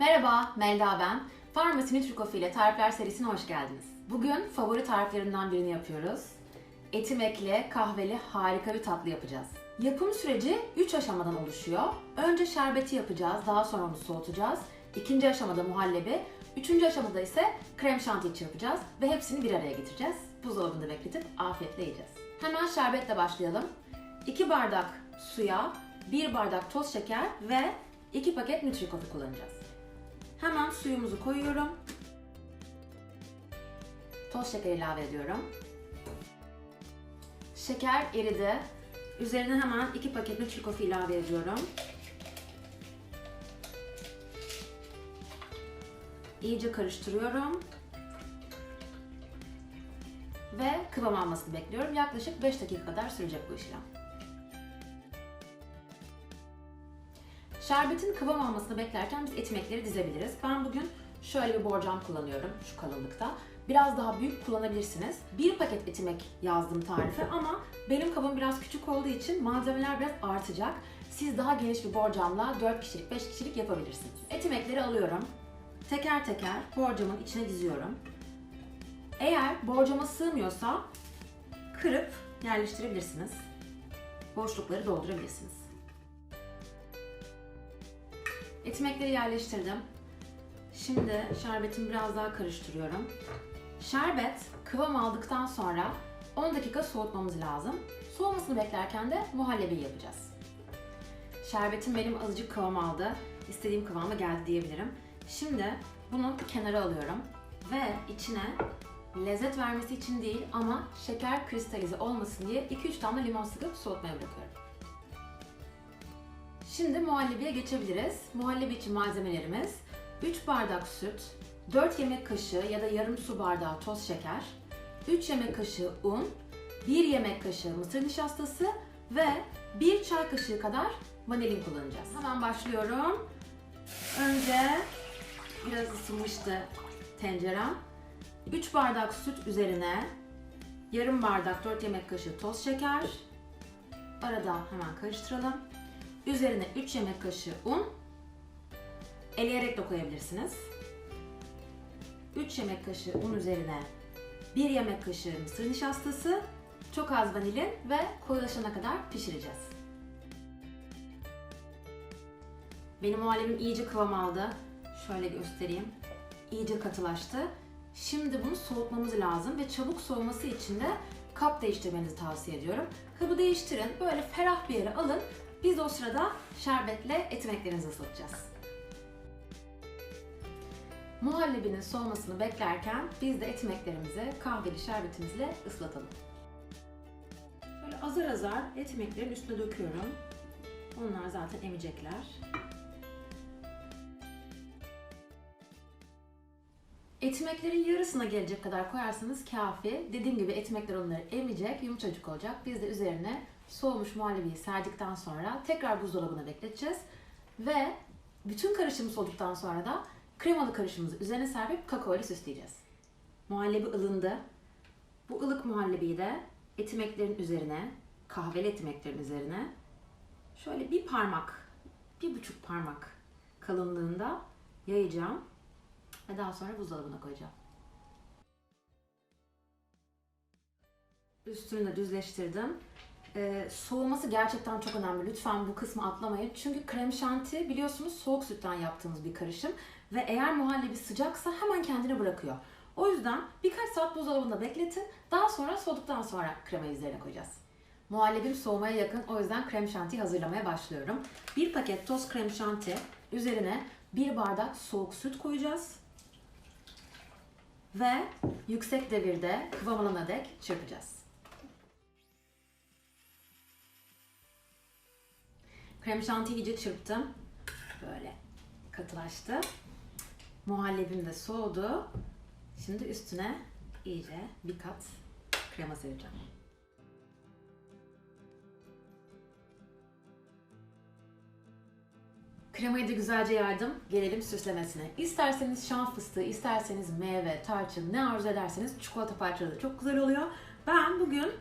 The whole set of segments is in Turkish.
Merhaba, Melda ben. Farmasi Nutrikofi ile tarifler serisine hoş geldiniz. Bugün favori tariflerimden birini yapıyoruz. Etimekli, kahveli harika bir tatlı yapacağız. Yapım süreci 3 aşamadan oluşuyor. Önce şerbeti yapacağız, daha sonra onu soğutacağız. İkinci aşamada muhallebi, üçüncü aşamada ise krem şanti çırpacağız ve hepsini bir araya getireceğiz. Buzdolabında bekletip afiyetle yiyeceğiz. Hemen şerbetle başlayalım. 2 bardak suya 1 bardak toz şeker ve 2 paket Nutrikofi kullanacağız. Suyumuzu koyuyorum. Toz şeker ilave ediyorum. Şeker eridi. Üzerine hemen 2 paket Nutrikofi ilave ediyorum. İyice karıştırıyorum. Ve kıvam almasını bekliyorum. Yaklaşık 5 dakika kadar sürecek bu işlem. Şerbetin kıvam almasını beklerken biz etimekleri dizebiliriz. Ben bugün şöyle bir borcam kullanıyorum şu kalınlıkta. Biraz daha büyük kullanabilirsiniz. Bir paket etimek yazdım tarife ama benim kabım biraz küçük olduğu için malzemeler biraz artacak. Siz daha geniş bir borcamla 4 kişilik, 5 kişilik yapabilirsiniz. Etimekleri alıyorum. Teker teker borcamın içine diziyorum. Eğer borcama sığmıyorsa kırıp yerleştirebilirsiniz. Boşlukları doldurabilirsiniz. Etimekleri yerleştirdim. Şimdi şerbetimi biraz daha karıştırıyorum. Şerbet kıvam aldıktan sonra 10 dakika soğutmamız lazım. Soğumasını beklerken de muhallebi yapacağız. Şerbetim benim azıcık kıvam aldı. İstediğim kıvama geldi diyebilirim. Şimdi bunu kenara alıyorum ve içine lezzet vermesi için değil ama şeker kristalize olmasın diye 2-3 damla limon sıkıp soğutmaya bırakıyorum. Şimdi muhallebiye geçebiliriz. Muhallebi için malzemelerimiz 3 bardak süt, 4 yemek kaşığı ya da yarım su bardağı toz şeker, 3 yemek kaşığı un, 1 yemek kaşığı mısır nişastası ve 1 çay kaşığı kadar vanilin kullanacağız. Hemen başlıyorum. Önce biraz ısınmıştı tencerem. 3 bardak süt üzerine yarım bardak 4 yemek kaşığı toz şeker. Arada hemen karıştıralım. Üzerine 3 yemek kaşığı un. Eleyerek de koyabilirsiniz. 3 yemek kaşığı un üzerine 1 yemek kaşığı mısır nişastası, çok az vanilin ve koyulaşana kadar pişireceğiz. Benim muhallebim iyice kıvam aldı. Şöyle göstereyim. İyice katılaştı. Şimdi bunu soğutmamız lazım ve çabuk soğuması için de kap değiştirmenizi tavsiye ediyorum. Kabı değiştirin, böyle ferah bir yere alın. Biz de o sırada şerbetle etimeklerinizi ıslatacağız. Muhallebinin soğumasını beklerken biz de etimeklerimizi kahveli şerbetimizle ıslatalım. Böyle azar azar etimeklerin üstüne döküyorum. Onlar zaten emecekler. Etimeklerin yarısına gelecek kadar koyarsanız kafi. Dediğim gibi etimekler onları emecek, yumuşacık olacak. Biz de üzerine soğumuş muhallebiyi serdikten sonra tekrar buzdolabına bekleteceğiz. Ve bütün karışım soğuduktan sonra da kremalı karışımımızı üzerine serpip kakao ile süsleyeceğiz. Muhallebi ılındı. Bu ılık muhallebiyi de etimeklerin üzerine, kahveli etimeklerin üzerine şöyle bir parmak, bir buçuk parmak kalınlığında yayacağım ve daha sonra buzdolabına koyacağım. Üstünü de düzleştirdim. Ee, soğuması gerçekten çok önemli. Lütfen bu kısmı atlamayın. Çünkü krem şanti biliyorsunuz soğuk sütten yaptığımız bir karışım. Ve eğer muhallebi sıcaksa hemen kendini bırakıyor. O yüzden birkaç saat buzdolabında bekletin. Daha sonra soğuduktan sonra kremayı üzerine koyacağız. Muhallebim soğumaya yakın. O yüzden krem şanti hazırlamaya başlıyorum. Bir paket toz krem şanti. Üzerine bir bardak soğuk süt koyacağız. Ve yüksek devirde kıvam alana dek çırpacağız. Krem şantiyi iyice çırptım. Böyle katılaştı. Muhallebim de soğudu. Şimdi üstüne iyice bir kat krema sereceğim. Kremayı da güzelce yardım. Gelelim süslemesine. İsterseniz şan fıstığı, isterseniz meyve, tarçın ne arzu ederseniz çikolata parçaları çok güzel oluyor. Ben bugün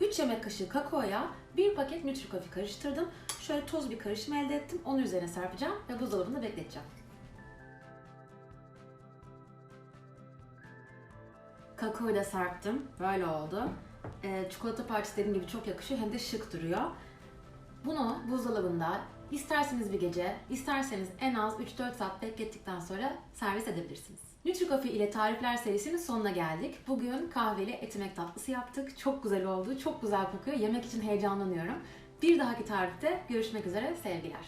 3 yemek kaşığı kakaoya bir paket Nutricoffee karıştırdım. Şöyle toz bir karışım elde ettim. Onu üzerine serpeceğim ve buzdolabında bekleteceğim. Kakao ile serptim. Böyle oldu. Ee, çikolata parçası dediğim gibi çok yakışıyor. Hem de şık duruyor. Bunu buzdolabında isterseniz bir gece, isterseniz en az 3-4 saat beklettikten sonra servis edebilirsiniz. NutriCoffee ile tarifler serisinin sonuna geldik. Bugün kahveli etimek tatlısı yaptık. Çok güzel oldu, çok güzel kokuyor. Yemek için heyecanlanıyorum. Bir dahaki tarifte görüşmek üzere, sevgiler.